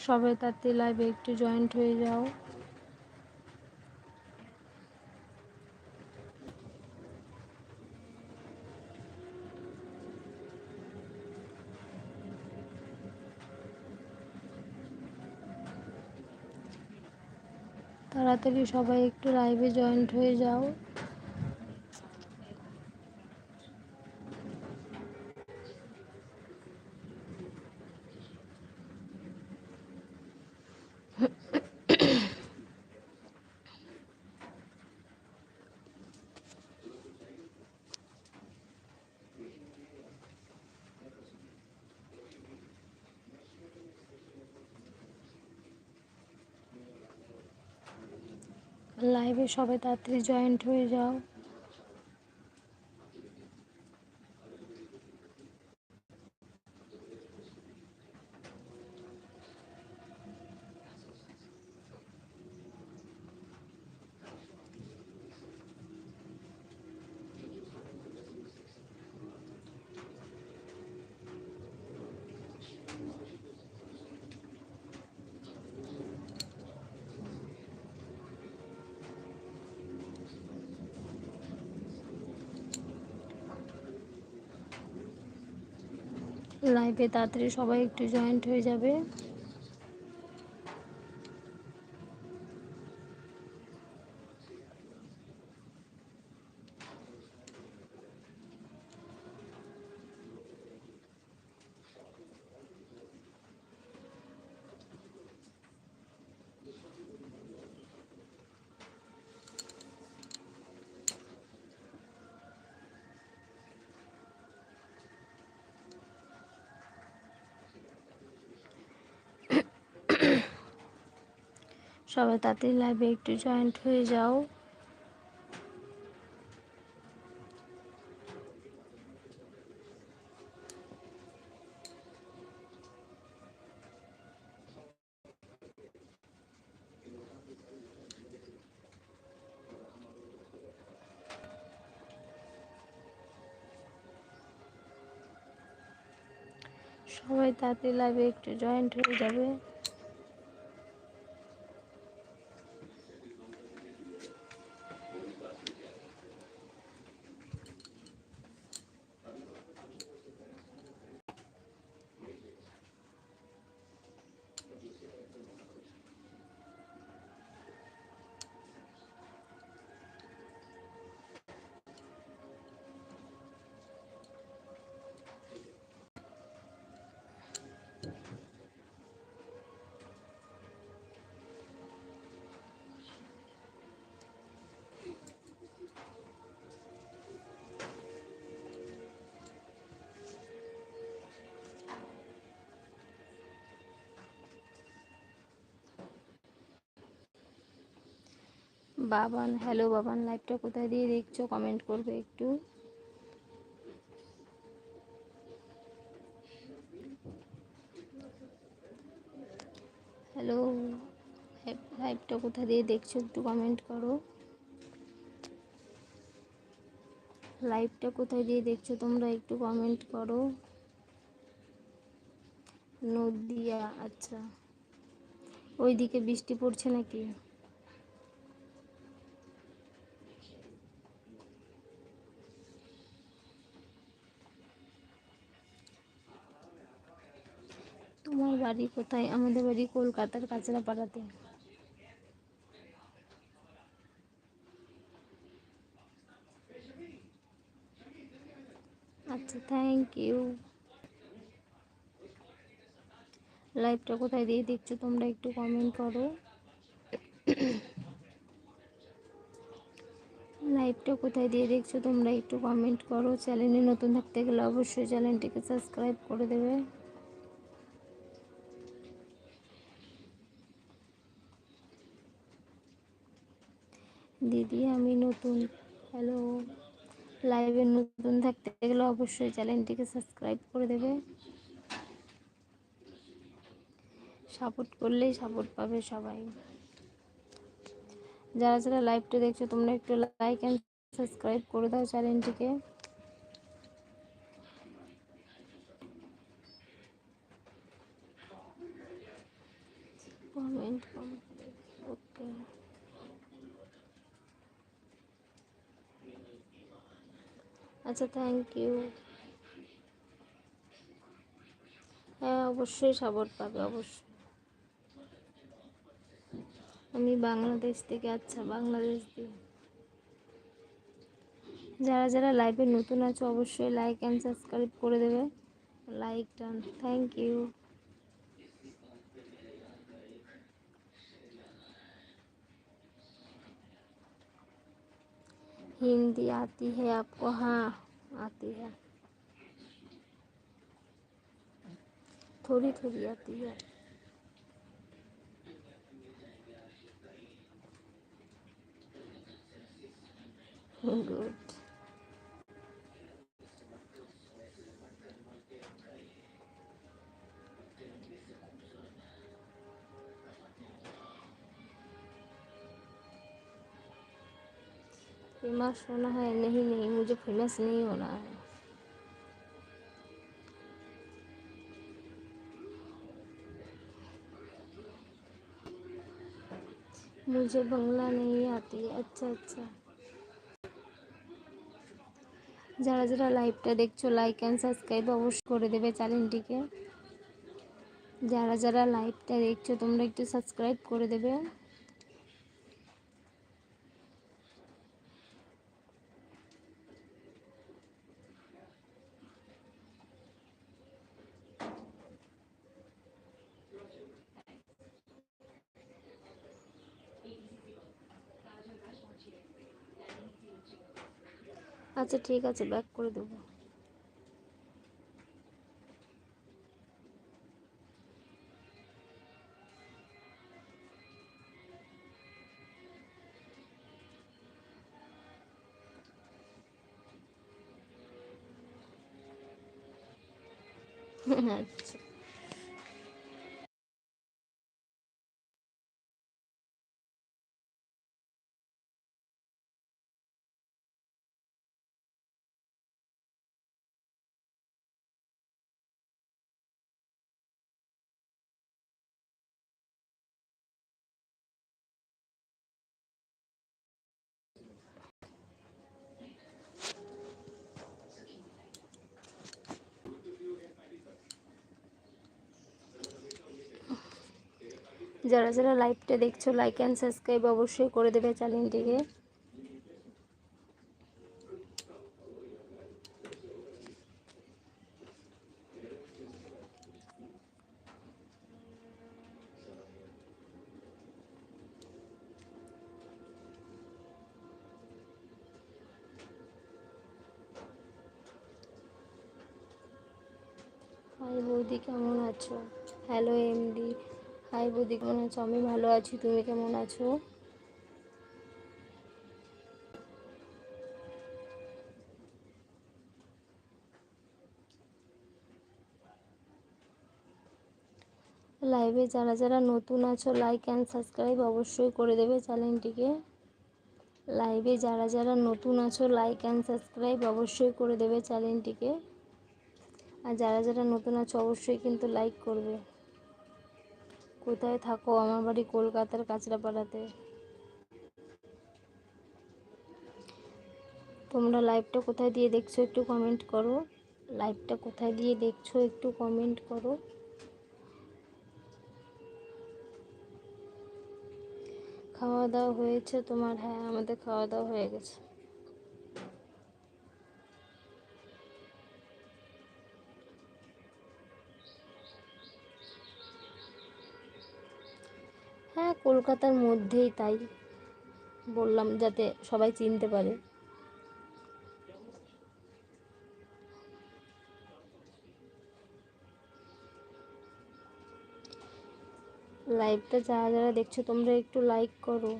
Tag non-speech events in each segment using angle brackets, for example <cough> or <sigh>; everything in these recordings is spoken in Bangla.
সবাই তাতে লাইভে একটু জয়েন্ট হয়ে যাও। তাড়াতাড়ি সবাই একটু লাইভে জয়েন্ট হয়ে যাও। লাইভে সবাই তাড়াতাড়ি জয়েন্ট হয়ে যাও। লাইভে তাড়াতাড়ি সবাই একটু জয়েন্ট হয়ে যাবে। সবাই তাড়াতাড়ি লাইভে একটু জয়েন্ট হয়ে যাও। সবাই তাড়াতাড়ি লাইভে একটু জয়েন্ট হয়ে যাবে। বাবান হ্যালো বাবান লাইভটা কোথায় দিয়ে দেখছ? কমেন্ট করবে একটু। হ্যালো লাইভটা কোথা দিয়ে দেখছ? একটু কমেন্ট করো। লাইভটা কোথায় দিয়ে দেখছ? তোমরা একটু কমেন্ট করো। নদিয়া আচ্ছা। ওইদিকে বৃষ্টি পড়ছে নাকি? তোমার বাড়ি কোথায়? আমাদের বাড়ি কলকাতার কাঁচরাপাড়াতে। আচ্ছা থ্যাংক ইউ লাইভটা কোথায় দিয়ে দেখছ? তোমরা একটু কমেন্ট করো। লাইভটা কোথায় দিয়ে দেখছ? তোমরা একটু কমেন্ট করো। চ্যানেলে নতুন থাকতে গেলে অবশ্যই চ্যানেলটিকে সাবস্ক্রাইব করে দেবে। দিদি আমি নতুন হ্যালো লাইভে নতুন থাকতে গেলে অবশ্যই চ্যানেলটিকে সাবস্ক্রাইব করে দেবে। সাপোর্ট করলেই সাপোর্ট পাবে সবাই। যারা যারা লাইভটা দেখছ, তোমরা একটু লাইক অ্যান্ড সাবস্ক্রাইব করে দাও চ্যানেলটিকে কমেন্ট কমপ্লিট আচ্ছা থ্যাংক ইউ হ্যাঁ অবশ্যই সাপোর্ট পাবে, অবশ্যই। আমি বাংলাদেশ থেকে আচ্ছা বাংলাদেশ দিয়ে। যারা যারা লাইভে নতুন আছে, অবশ্যই লাইক অ্যান্ড সাবস্ক্রাইব করে দেবে। Like done thank you Hindi आती है आपको हाँ आती है। थोड़ी थोड़ी आती है। गुड। फेमस होना है नहीं नहीं मुझे फेमस नहीं होना है मुझे बंगला नहीं आती अच्छा अच्छा যারা যারা লাইভটা দেখছো লাইক অ্যান্ড সাবস্ক্রাইব অবশ্যই করে দেবে চ্যানেলটিকে যারা যারা লাইভটা দেখছো তোমরা একটু সাবস্ক্রাইব করে দেবে আচ্ছা ঠিক আছে ব্যাক করে দেবো। যারা যারা লাইভটা দেখছ লাইক অ্যান্ড সাবস্ক্রাইব অবশ্যই করে দেবে চ্যানেলটিকে হাই বৌদি, কেমন আছো? হ্যালো এমডি হাই বৌদি, কেমন আছো? আমি ভালো আছি, তুমি কেমন আছো? লাইভে যারা যারা নতুন আছো লাইক অ্যান্ড সাবস্ক্রাইব অবশ্যই করে দেবে চ্যানেলটিকে লাইভে যারা যারা নতুন আছো লাইক অ্যান্ড সাবস্ক্রাইব অবশ্যই করে দেবে চ্যানেলটিকে আর যারা যারা নতুন আছো, অবশ্যই কিন্তু লাইক করবে। কোথায় থাকো? আমার বাড়ি কলকাতার কাঁচরাপাড়াতে। তোমরা লাইভটা কোথায় দিয়ে দেখছ একটু কমেন্ট করো। লাইভটা কোথায় দিয়ে দেখছ একটু কমেন্ট করো। খাওয়া দাওয়া হয়েছে তোমার? হ্যাঁ আমাদের খাওয়া দাওয়া হয়ে গেছে। হ্যাঁ কলকাতার মধ্যেই তাই বললাম যাতে সবাই চিনতে পারে। লাইভটা যারা যারা দেখছ, তোমরা একটু লাইক করো।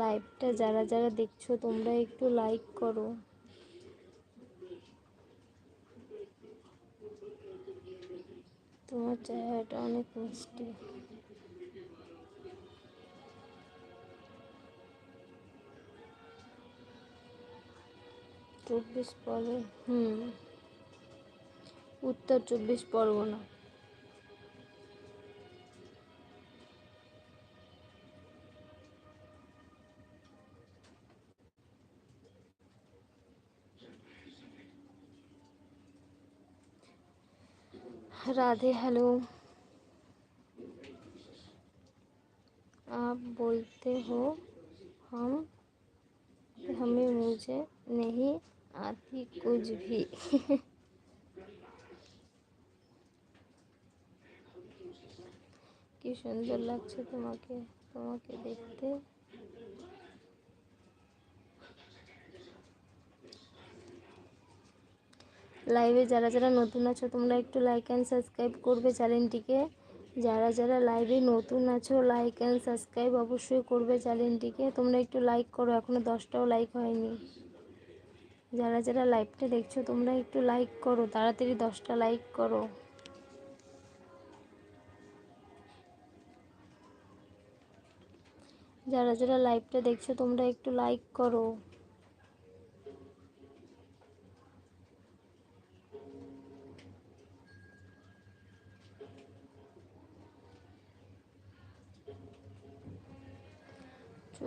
লাইভটা যারা যারা দেখছ, তোমরা একটু লাইক করো। তোমার চেহারাটা অনেক মিষ্টি। चौबीस पर उत्तर चौबीस परगना राधे हेलो आप बोलते हो हम हमें मुझे नहीं आती कुछ भी কি সুন্দর লাগছে তোমাকে তোমাকে দেখতে লাইভে যারা যারা নতুন আছো তোমরা একটু লাইক অ্যান্ড সাবস্ক্রাইব করবে চ্যানেলটিকে যারা যারা লাইভে নতুন আছো লাইক অ্যান্ড সাবস্ক্রাইব অবশ্যই করবে চ্যানেলটিকে তোমরা একটু লাইক করো এখনও দশটাও লাইক হয়নি। যারা যারা লাইভটা দেখছ, তোমরা একটু লাইক করো, তাড়াতাড়ি দশটা লাইক করো। যারা যারা লাইভটা দেখছ, তোমরা একটু লাইক করো।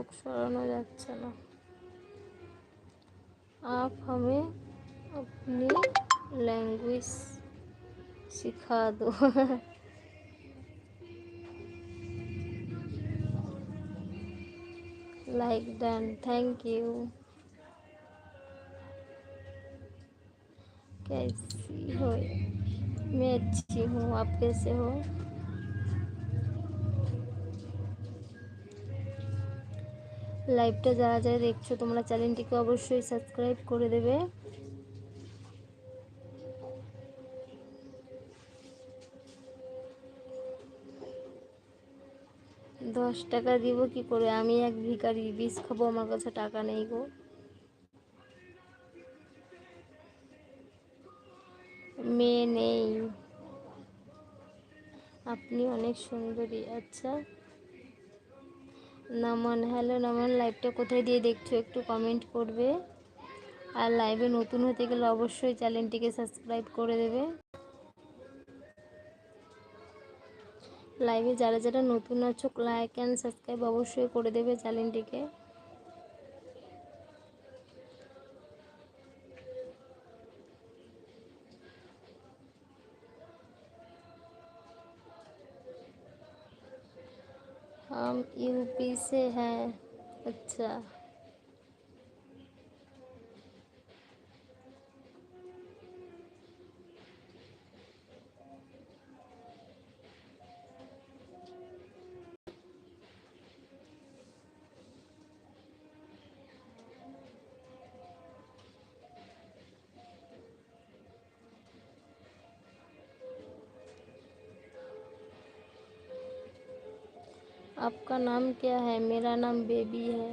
চোখ সরানো যাচ্ছে না आप हमें अपनी लैंग्वेज सिखा दो लाइक डन थैंक यू कैसी हो मैं अच्छी हूँ आप कैसे हो লাইভটা যারা যারা দেখছ, তোমরা চ্যানেলটিকে অবশ্যই সাবস্ক্রাইব করে দেবে। দশ টাকা দিব কি করে? আমি এক ভিকারি বিষ খাব, আমার কাছে টাকা নেই গো। মেয়ে নেই। আপনি অনেক সুন্দরী আচ্ছা। নমন হ্যালো নমন লাইভটা কোথায় দিয়ে দেখছ একটু কমেন্ট করবে। আর লাইভে নতুন হতে গেলে অবশ্যই চ্যানেলটিকে সাবস্ক্রাইব করে দেবে। লাইভে যারা যারা নতুন আছো লাইক অ্যান্ড সাবস্ক্রাইব অবশ্যই করে দেবে চ্যানেলটিকে पीसे हैं। अच्छा। आपका नाम क्या है मेरा नाम बेबी है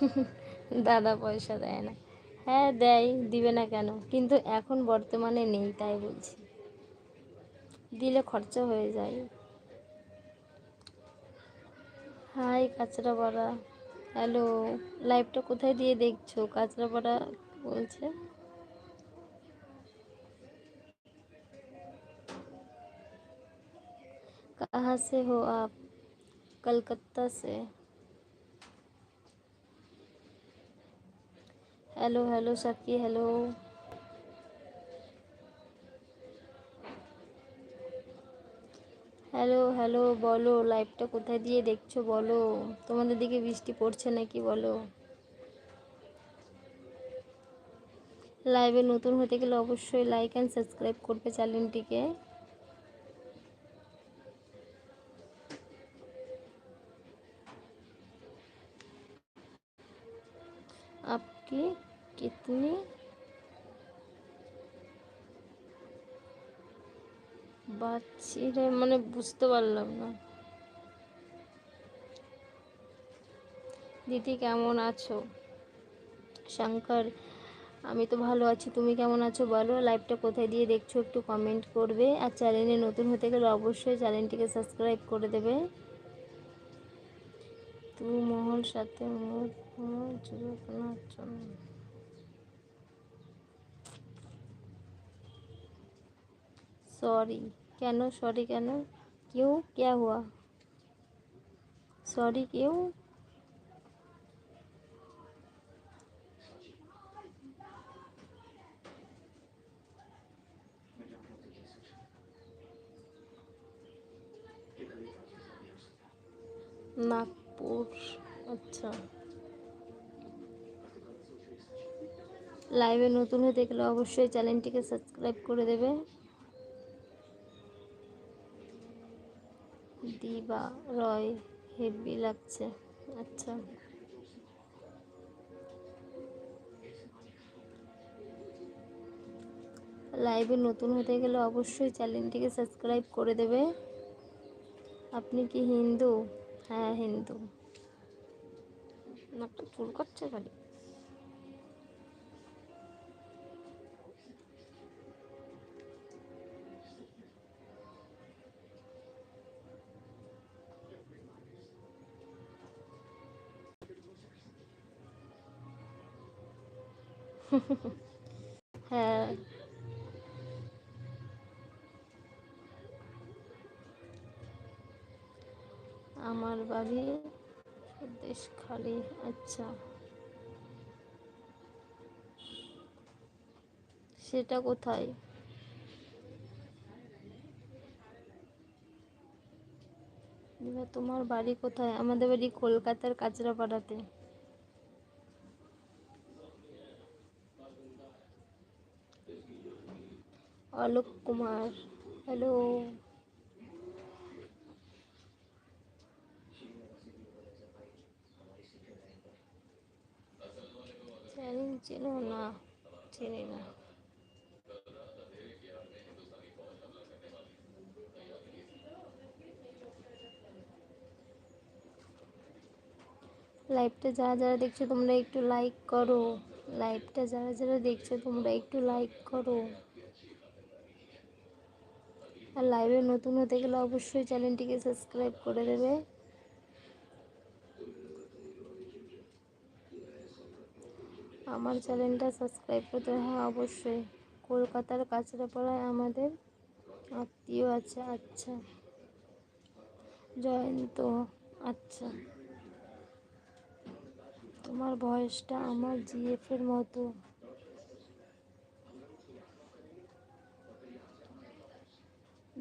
<laughs> দাদা পয়সা দেয় না হ্যাঁ দেয় দিবে না কেন কিন্তু এখন বর্তমানে নেই তাই বলছি দিলে খরচা হয়ে যায় হাই কাঁচরা বড়া হ্যালো লাইভটা কোথায় দিয়ে দেখছো কাঁচরাপাড়া বলছে कहाँ से हो आप कलकत्ता से हेलो हेलो सकी हेलो হ্যালো হ্যালো বলো লাইভটা কোথায় দিয়ে দেখছ বলো? তোমাদের দিকে বৃষ্টি পড়ছে নাকি বলো? লাইভে নতুন হতে গেলে অবশ্যই লাইক অ্যান্ড সাবস্ক্রাইব করবে চ্যানেলটিকে আপনি কিতনি বাচ্চিরে মানে বুঝতে পারলাম না। দিদি কেমন আছো? শঙ্কর, আমি তো ভালো আছি, তুমি কেমন আছো বলো? লাইভটা কোথায় দিয়ে দেখছ একটু কমেন্ট করবে। আর চ্যানেলে নতুন হতে গেলে অবশ্যই চ্যানেলটিকে সাবস্ক্রাইব করে দেবে। তু মহল সাথে যুবক নাচ সরি কেন সরি কেন কি क्यों क्या हुआ सॉरी क्यों নাগপুর আচ্ছা লাইভে নতুন হয়ে দেখলে অবশ্যই চ্যানেলটিকে সাবস্ক্রাইব করে দেবে দিবা রয় হেভি লাগছে। আচ্ছা। লাইভে নতুন হতে গেলে অবশ্যই চ্যানেলটিকে সাবস্ক্রাইব করে দেবে। আপনি কি হিন্দু? হ্যাঁ হিন্দু। না নাকটা চুল করছে খালি। হ্যাঁ। আমার বাড়ি দেশ খালি আচ্ছা। সেটা কোথায়? তোমার বাড়ি কোথায়? আমাদের বাড়ি কলকাতার কাঁচরাপাড়াতে। অলোক কুমার। হ্যালো চ্যানেল চেনো না? চিনি না। লাইভটা যারা যারা দেখছ, তোমরা একটু লাইক করো। লাইভটা যারা যারা দেখছ, তোমরা একটু লাইক করো। আর লাইভে নতুন হতে গেলে অবশ্যই চ্যানেলটিকে সাবস্ক্রাইব করে দেবে। আমার চ্যানেলটা সাবস্ক্রাইব করতে হ্যাঁ অবশ্যই। কলকাতার কাছড়াপাড়ায় আমাদের আত্মীয় আছে আচ্ছা। জয়ন্ত আচ্ছা। তোমার বয়সটা আমার জিএফের মতো।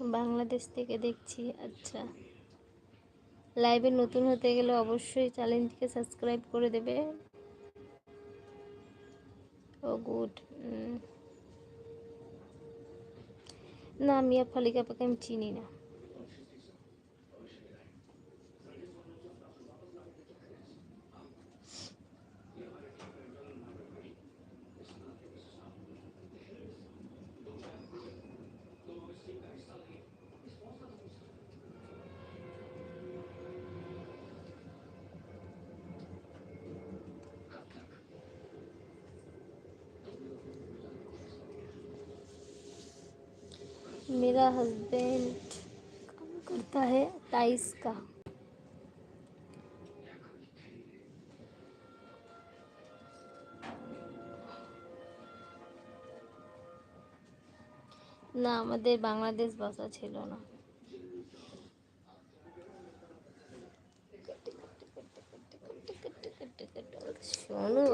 বাংলাদেশ থেকে দেখছি আচ্ছা। লাইভে নতুন হতে গেলে অবশ্যই চ্যানেলটিকে সাবস্ক্রাইব করে দেবে। ও, গুড। না, মিয়া ফালিকা পাকে আমি চিনি না। না আমাদের বাংলাদেশ ভাষা ছিল না। শোনো